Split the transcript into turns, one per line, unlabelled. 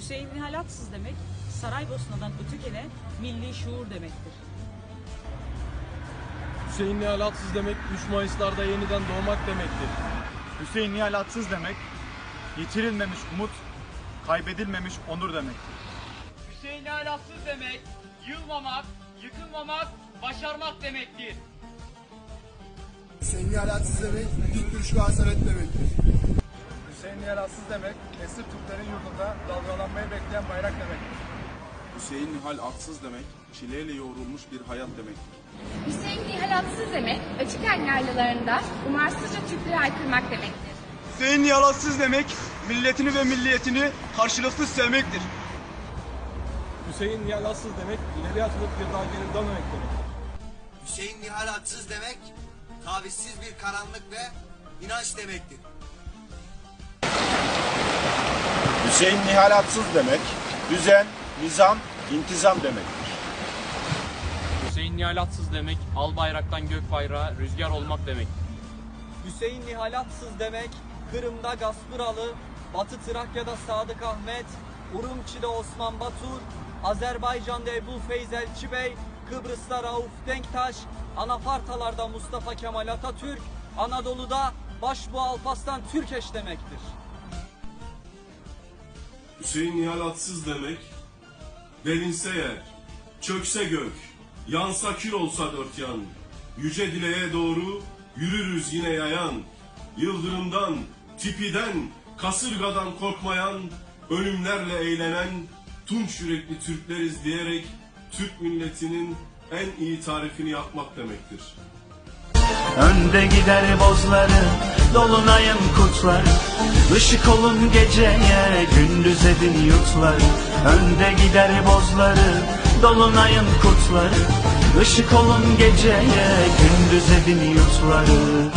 Hüseyin Nihalatsız demek Saraybosna'dan ötekene milli şuur demektir.
Hüseyin Nihalatsız demek 3 Mayıs'larda yeniden doğmak demektir.
Hüseyin Nihalatsız demek, yitirilmemiş umut, kaybedilmemiş onur demektir.
Hüseyin alatsız demek, yılmamak, yıkılmamak, başarmak demektir.
Hüseyin Yalatsız demek, dik duruş ve hasaret demektir.
Hüseyin Nihalatsız demek, esir Türklerin yurdunda dalgalanmayı bekleyen bayrak demektir.
Hüseyin Nihal Atsız demek, çileyle yoğrulmuş bir hayat demektir.
Hüseyin Nihalatsız demek, açık yaylarında umarsızca Türkleri aykırmak demektir.
Hüseyin Nihalatsız demek, milletini ve milliyetini karşılıksız sevmektir.
Hüseyin Nihalatsız demek ileri atılıp bir daha geri dönmemek demektir.
Hüseyin Nihalatsız demek, tavizsiz bir karanlık ve inanç demektir.
Hüseyin Nihal Atsız demek, düzen, nizam, intizam demektir.
Hüseyin Nihalatsız demek, al bayraktan gök bayrağı, rüzgar olmak demektir.
Hüseyin Nihalatsız demek, Kırım'da Gaspıralı, Batı Trakya'da Sadık Ahmet, Urumçi'de Osman Batur, Azerbaycan'da Ebu Feyz Elçi Bey, Kıbrıs'ta Rauf Denktaş, Anafartalar'da Mustafa Kemal Atatürk, Anadolu'da Başbuğ Alparslan Türkeş demektir.
Hüseyin Nihal Atsız demek, delinse yer, çökse gök, yansa kül olsa dört yan, yüce dileğe doğru yürürüz yine yayan, yıldırımdan, tipiden, kasırgadan korkmayan, ölümlerle eğlenen, tunç yürekli Türkleriz diyerek Türk milletinin en iyi tarifini yapmak demektir.
Önde gider bozları, dolunayın kutları Işık olun geceye, gündüz edin yurtları Önde gider bozları, dolunayın kutları Işık olun geceye, gündüz edin yurtları